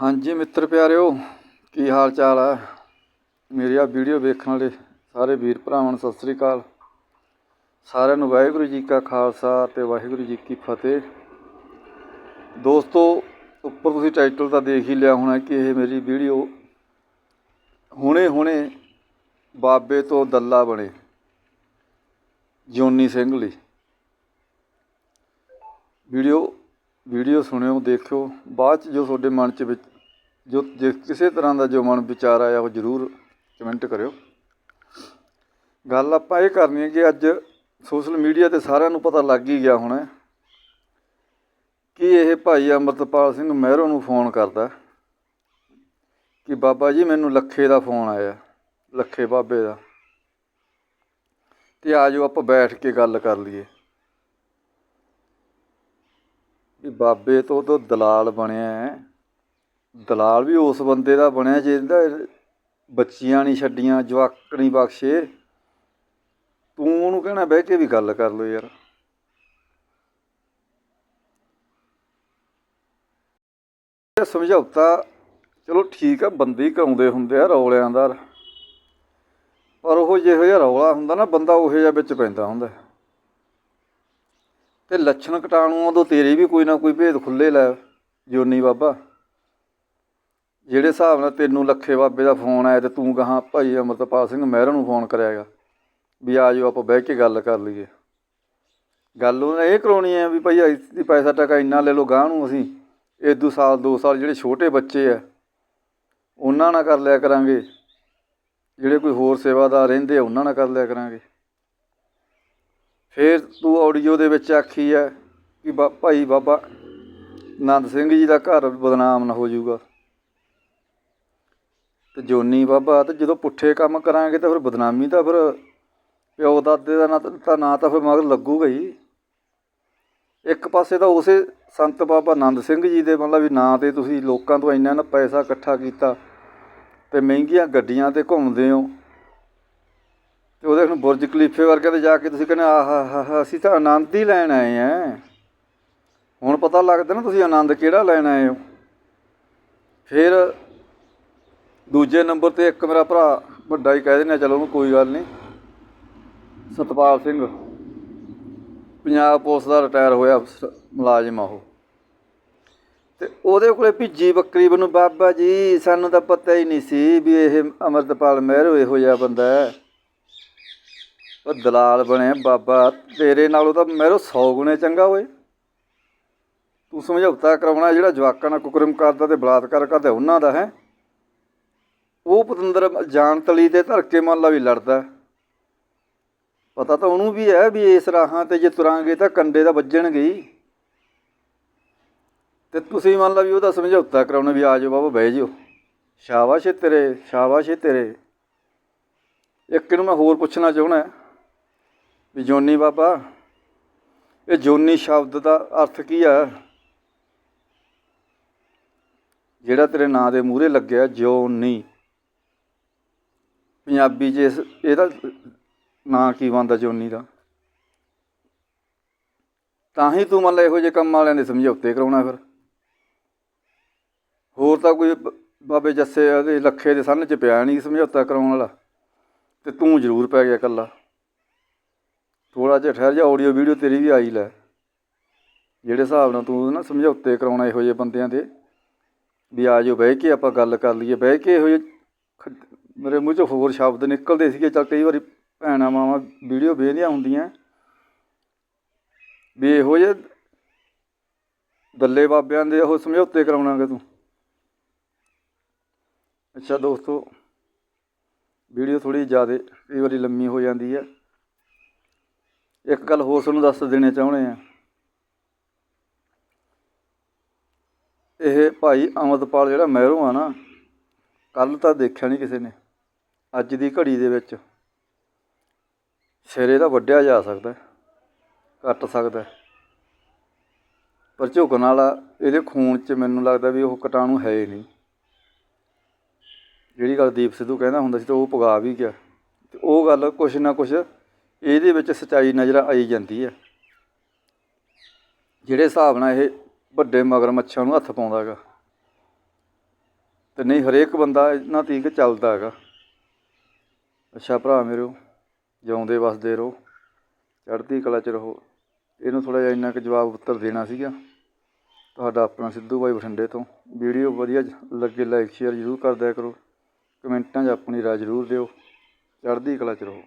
ਹਾਂਜੀ ਮਿੱਤਰ ਪਿਆਰਿਓ, ਕੀ ਹਾਲ ਚਾਲ ਹੈ ਮੇਰੀ ਆ ਵੀਡੀਓ ਵੇਖਣ ਵਾਲੇ ਸਾਰੇ ਵੀਰ ਭਰਾਵਾਂ ਨੂੰ ਸਤਿ ਸ੍ਰੀ ਅਕਾਲ। ਸਾਰਿਆਂ ਨੂੰ ਵਾਹਿਗੁਰੂ ਜੀ ਕਾ ਖਾਲਸਾ ਤੇ ਵਾਹਿਗੁਰੂ ਜੀ ਕੀ ਫਤਿਹ। ਦੋਸਤੋ, ਉੱਪਰ ਤੁਸੀਂ ਟਾਈਟਲ ਤਾਂ ਦੇਖ ਹੀ ਲਿਆ ਹੋਣਾ ਕਿ ਇਹ ਮੇਰੀ ਵੀਡੀਓ ਹੁਣੇ ਹੁਣੇ ਬਾਬੇ ਤੋਂ ਦੱਲਾ ਬਣੇ ਜੋਨੀ ਸਿੰਘ ਲਈ। ਵੀਡੀਓ ਵੀਡੀਓ ਸੁਣਿਓ, ਦੇਖਿਓ, ਬਾਅਦ ਚ ਜੋ ਤੁਹਾਡੇ ਮਨ ਚ ਵਿੱਚ ਜੋ ਜੇ ਕਿਸੇ ਤਰ੍ਹਾਂ ਦਾ ਜੋ ਮਨ ਵਿਚਾਰ ਆਇਆ, ਉਹ ਜ਼ਰੂਰ ਕਮੈਂਟ ਕਰਿਓ। ਗੱਲ ਆਪਾਂ ਇਹ ਕਰਨੀ ਹੈ ਕਿ ਅੱਜ ਸੋਸ਼ਲ ਮੀਡੀਆ ਤੇ ਸਾਰਿਆਂ ਨੂੰ ਪਤਾ ਲੱਗ ਹੀ ਗਿਆ ਹੋਣਾ ਕਿ ਇਹ ਭਾਈ ਅਮਰਤਪਾਲ ਸਿੰਘ ਮਹਿਰੋ ਨੂੰ ਫੋਨ ਕਰਦਾ ਕਿ ਬਾਬਾ ਜੀ, ਮੈਨੂੰ ਲੱਖੇ ਦਾ ਫੋਨ ਆਇਆ, ਲੱਖੇ ਬਾਬੇ ਦਾ। ਤੇ ਆਜੋ ਆਪਾਂ ਬੈਠ ਕੇ ਗੱਲ ਕਰ ਲਈਏ। ਵੀ ਬਾਬੇ ਤੋਂ ਤੋਂ ਦਲਾਲ ਬਣਿਆ ਹੈ। ਦਲਾਲ ਵੀ ਉਸ ਬੰਦੇ ਦਾ ਬਣਿਆ ਜਿਹਦਾ ਬੱਚੀਆਂ ਨਹੀਂ ਛੱਡੀਆਂ, ਜਵਾਕ ਨਹੀਂ ਬਖਸ਼ੇ। ਤੂੰ ਉਹਨੂੰ ਕਹਿਣਾ ਬਹਿ ਕੇ ਵੀ ਗੱਲ ਕਰ ਲੋ ਯਾਰ। ਇਹ ਸਮਝੌਤਾ, ਚਲੋ ਠੀਕ ਆ, ਬੰਦੇ ਹੀ ਕਰਾਉਂਦੇ ਹੁੰਦੇ ਆ ਰੌਲਿਆਂ ਦਾ। ਪਰ ਉਹ ਜਿਹੋ ਜਿਹਾ ਰੌਲਾ ਹੁੰਦਾ ਨਾ, ਬੰਦਾ ਉਹੋ ਜਿਹਾ ਵਿੱਚ ਪੈਂਦਾ ਹੁੰਦਾ। ਤੇ ਲੱਛਣ ਕਟਾਣੂਆਂ ਤੋਂ ਤੇਰੇ ਵੀ ਕੋਈ ਨਾ ਕੋਈ ਭੇਦ ਖੁੱਲੇ ਲੈ, ਜੋਨੀ ਬਾਬਾ। ਜਿਹੜੇ ਹਿਸਾਬ ਨਾਲ ਤੈਨੂੰ ਲੱਖੇ ਬਾਬੇ ਦਾ ਫੋਨ ਆਇਆ ਤੇ ਤੂੰ ਕਹਾਂ ਭਾਈ ਅਮਰਤਪਾਲ ਸਿੰਘ ਮਹਿਰਾ ਨੂੰ ਫੋਨ ਕਰਿਆਗਾ, ਵੀ ਆ ਜਾਓ ਆਪਾਂ ਬਹਿ ਕੇ ਗੱਲ ਕਰ ਲਈਏ। ਗੱਲ ਉਹਨੇ ਇਹ ਕਰਾਉਣੀ ਹੈ ਵੀ ਭਾਈ ਅਸੀਂ ਪੈਸਾ ਟਕਾ ਇੰਨਾ ਲੈ ਲਓ ਗਾਂ ਨੂੰ ਅਸੀਂ ਇਦੂ ਸਾਲ ਦੋ ਸਾਲ ਜਿਹੜੇ ਛੋਟੇ ਬੱਚੇ ਆ, ਉਹਨਾਂ ਨਾਲ ਕਰ ਲਿਆ ਕਰਾਂਗੇ। ਜਿਹੜੇ ਕੋਈ ਹੋਰ ਸੇਵਾਦਾਰ ਰਹਿੰਦੇ ਆ, ਉਹਨਾਂ ਨਾਲ ਕਰ ਲਿਆ ਕਰਾਂਗੇ। ਫਿਰ ਤੂੰ ਆਡੀਓ ਦੇ ਵਿੱਚ ਆਖੀ ਹੈ ਕਿ ਬਾ, ਭਾਈ ਬਾਬਾ ਆਨੰਦ ਸਿੰਘ ਜੀ ਦਾ ਘਰ ਬਦਨਾਮ ਨਾ ਹੋ ਜਾਊਗਾ। ਤੇ ਜੋਨੀ ਬਾਬਾ, ਤੇ ਜਦੋਂ ਪੁੱਠੇ ਕੰਮ ਕਰਾਂਗੇ ਤਾਂ ਫਿਰ ਬਦਨਾਮੀ ਤਾਂ ਫਿਰ ਪਿਓ ਦਾਦੇ ਦਾ ਨਾ ਤਾਂ ਨਾਂ ਤਾਂ ਫਿਰ ਮਗਰ ਲੱਗੂਗਾ ਹੀ ਇੱਕ ਪਾਸੇ ਤਾਂ ਉਸੇ ਸੰਤ ਬਾਬਾ ਆਨੰਦ ਸਿੰਘ ਜੀ ਦੇ ਮਤਲਬ ਵੀ ਨਾਂ ਤੇ ਤੁਸੀਂ ਲੋਕਾਂ ਤੋਂ ਇੰਨਾ ਨਾ ਪੈਸਾ ਇਕੱਠਾ ਕੀਤਾ ਤੇ ਮਹਿੰਗੀਆਂ ਗੱਡੀਆਂ ਤੇ ਘੁੰਮਦੇ ਹੋ। ਤੇ ਉਹਦੇ ਹੁਣ ਬੁਰਜ ਖਲੀਫੇ ਵਰਗੇ ਤੇ ਜਾ ਕੇ ਤੁਸੀਂ ਕਹਿੰਦੇ, ਆਹ ਹਾ ਅਸੀਂ ਤਾਂ ਆਨੰਦ ਹੀ ਲੈਣ ਆਏ ਆ। ਹੁਣ ਪਤਾ ਲੱਗਦਾ ਨਾ ਤੁਸੀਂ ਆਨੰਦ ਕਿਹੜਾ ਲੈਣ ਆਏ ਹੋ। ਫਿਰ ਦੂਜੇ ਨੰਬਰ ਤੇ ਇੱਕ ਮੇਰਾ ਭਰਾ ਵੱਡਾ ਹੀ ਕਹਿ ਦਿੰਦੇ ਚਲੋ ਉਹਨੂੰ ਕੋਈ ਗੱਲ ਨਹੀਂ। ਸਤਪਾਲ ਸਿੰਘ। ਪੰਜਾਬ ਪੁਲਿਸ ਦਾ ਰਿਟਾਇਰ ਹੋਇਆ ਸ- ਮੁਲਾਜ਼ਮ ਆ ਉਹ। ਤੇ ਉਹਦੇ ਕੋਲੇ ਭਿੱਜੀ ਬੱਕਰੀ ਮੈਨੂੰ ਬਾਬਾ ਜੀ, ਸਾਨੂੰ ਤਾਂ ਪਤਾ ਹੀ ਨਹੀਂ ਸੀ ਵੀ ਇਹ ਅਮਰਤਪਾਲ ਮਹਿਰੋ ਇਹੋ ਜਿਹਾ ਬੰਦਾ ਹੈ। ਉਹ ਦਲਾਲ ਬਣੇ ਬਾਬਾ। ਤੇਰੇ ਨਾਲੋਂ ਤਾਂ ਮਹਿਰੋ 100 ਗੁਣੇ ਚੰਗਾ ਹੋਏ। ਤੂੰ ਸਮਝੌਤਾ ਕਰਾਉਣਾ ਜਿਹੜਾ ਜਵਾਕਾਂ ਨਾਲ ਕੁਕਰਮ ਕਰਦਾ ਤੇ ਬਲਾਤਕਾਰ ਕਰਦਾ, ਉਹਨਾਂ ਦਾ ਹੈ। ਉਹ ਪਤੰਦਰ ਜਾਣਤਲੀ ਤੇ ਧਰਕੇ ਮੰਨ ਲਾ ਵੀ ਲੜਦਾ ਪਤਾ ਤਾਂ ਉਹਨੂੰ ਵੀ ਹੈ ਵੀ ਇਸ ਰਾਹਾਂ ਤੇ ਜੇ ਤੁਰਾਂਗੇ ਤਾਂ ਕੰਡੇ ਦਾ ਵੱਜਣਗੇ ਹੀ। ਤੇ ਤੁਸੀਂ ਮੰਨ ਲਾ ਵੀ ਉਹਦਾ ਸਮਝੌਤਾ ਕਰਾਉਣਾ ਵੀ ਆ ਜਾਓ ਬਾਬਾ, ਬਹਿ ਜਿਓ। ਸ਼ਾਬਾਸ਼ ਏ ਤੇਰੇ, ਸ਼ਾਬਾਸ਼ ਏ ਤੇਰੇ। ਇੱਕ ਨੂੰ ਮੈਂ ਹੋਰ ਪੁੱਛਣਾ ਚਾਹੁੰਦਾ ਵੀ ਜੋਨੀ ਬਾਬਾ, ਇਹ ਜੋਨੀ ਸ਼ਬਦ ਦਾ ਅਰਥ ਕੀ ਆ? ਜਿਹੜਾ ਤੇਰੇ ਨਾਂ ਦੇ ਮੂਹਰੇ ਲੱਗਿਆ, ਜੋਨੀ। ਪੰਜਾਬੀ 'ਚ ਇਸ ਇਹਦਾ ਨਾਂ ਕੀ ਬਣਦਾ ਜੋਨੀ ਦਾ? ਤਾਂ ਹੀ ਤੂੰ ਮੰਨ ਲੈ ਇਹੋ ਜਿਹੇ ਕੰਮ ਵਾਲਿਆਂ ਦੇ ਸਮਝੌਤੇ ਕਰਾਉਣਾ ਫਿਰ। ਹੋਰ ਤਾਂ ਕੋਈ ਬ- ਬਾਬੇ ਜੱਸੇ ਦੇ ਲੱਖੇ ਦੇ ਸੰਨ ਚ ਪਿਆ ਨਹੀਂ ਸਮਝੌਤਾ ਕਰਾਉਣ ਵਾਲਾ। ਤੇ ਤੂੰ ਜ਼ਰੂਰ ਪੈ ਗਿਆ ਇਕੱਲਾ। ਥੋੜਾ ਜਿਹਾ ਠਹਿਰ ਜਾ ਆਡੀਓ ਵੀਡੀਓ ਤੇਰੀ ਵੀ ਆਈ ਲੈ। ਜਿਹੜੇ ਹਿਸਾਬ ਨਾਲ ਤੂੰ ਨਾ ਸਮਝੌਤੇ ਕਰਾਉਣਾ ਇਹੋ ਜਿਹੇ ਬੰਦਿਆਂ ਦੇ, ਵੀ ਆ ਜਾਓ, ਬਹਿ ਕੇ ਆਪਾਂ ਗੱਲ ਕਰ ਲਈਏ, ਬਹਿ ਕੇ ਇਹੋ ਜਿਹੇ ਮੇਰੇ ਮੂੰਹ ਚੋਂ ਹੋਰ ਸ਼ਬਦ ਨਿਕਲਦੇ ਸੀਗੇ, ਚਲ ਕਈ ਵਾਰੀ ਭੈਣਾਂ ਮਾਵਾਂ ਵੀਡੀਓ ਵੇਖਦੀਆਂ ਹੁੰਦੀਆਂ। ਵੀ ਇਹੋ ਜਿਹੇ ਦੱਲੇ ਬਾਬਿਆਂ ਦੇ ਉਹ ਸਮਝੌਤੇ ਕਰਾਉਣਾਗਾ ਤੂੰ। ਅੱਛਾ ਦੋਸਤੋ, ਵੀਡੀਓ ਥੋੜੀ ਜ਼ਿਆਦਾ, ਕਈ ਵਾਰੀ ਲੰਮੀ ਹੋ ਜਾਂਦੀ ਹੈ ਇੱਕ ਗੱਲ ਹੋਰ ਤੁਹਾਨੂੰ ਦੱਸ ਦੇਣੇ ਚਾਹੁੰਦੇ ਆ। ਇਹ ਭਾਈ ਅਮਰਤਪਾਲ ਜਿਹੜਾ ਮਹਿਰੂ ਆ ਨਾ ਕੱਲ ਤਾਂ ਦੇਖਿਆ ਨਹੀਂ ਕਿਸੇ ਨੇ। ਅੱਜ ਦੀ ਘੜੀ ਦੇ ਵਿੱਚ ਸਿਰੇ ਦਾ ਵੱਢਿਆ ਜਾ ਸਕਦਾ, ਕੱਟ ਸਕਦਾ। ਪਰ ਝੁਕਣ ਵਾਲਾ ਇਹਦੇ ਖੂਨ 'ਚ ਮੈਨੂੰ ਲੱਗਦਾ ਵੀ ਉਹ ਕਟਾਣੂ ਹੈ ਹੀ ਨਹੀਂ। ਜਿਹੜੀ ਗੱਲ ਦੀਪ ਸਿੱਧੂ ਕਹਿੰਦਾ ਹੁੰਦਾ ਸੀ ਤੇ ਉਹ ਪੁਗਾ ਵੀ ਗਿਆ। ਤੇ ਉਹ ਗੱਲ ਕੁਛ ਨਾ ਕੁਛ ਇਹਦੇ ਵਿੱਚ ਸਚਾਈ ਨਜ਼ਰ ਆਈ ਜਾਂਦੀ ਹੈ। ਜਿਹੜੇ ਹਿਸਾਬ ਨਾਲ ਇਹ ਵੱਡੇ ਮਗਰਮੱਛਾਂ ਨੂੰ ਹੱਥ ਪਾਉਂਦਾ ਹੈਗਾ, ਤੇ ਨਹੀਂ ਹਰੇਕ ਬੰਦਾ ਇਹਨਾਂ ਤੀਕ ਚੱਲਦਾ ਹੈਗਾ। ਅੱਛਾ ਭਰਾ ਮੇਰੋ ਜਿਉਂਦੇ ਵਸਦੇ ਰਹੋ, ਚੜ੍ਹਦੀ ਕਲਾ ਚ ਰਹੋ। ਇਹਨੂੰ ਥੋੜ੍ਹਾ ਜਿਹਾ ਇੰਨਾ ਕੁ ਜਵਾਬ ਉੱਤਰ ਦੇਣਾ ਸੀਗਾ। ਤੁਹਾਡਾ ਆਪਣਾ ਸਿੱਧੂ ਬਾਈ ਬਠਿੰਡੇ ਤੋਂ। ਵੀਡੀਓ ਵਧੀਆ ਲੱਗੇ, ਲਾਈਕ, ਸ਼ੇਅਰ ਜ਼ਰੂਰ ਕਰ ਦਿਆ ਕਰੋ। ਕਮੈਂਟਾਂ 'ਚ ਆਪਣੀ ਰਾਏ ਜ਼ਰੂਰ ਦਿਓ। ਚੜ੍ਹਦੀ ਕਲਾ ਚ ਰਹੋ।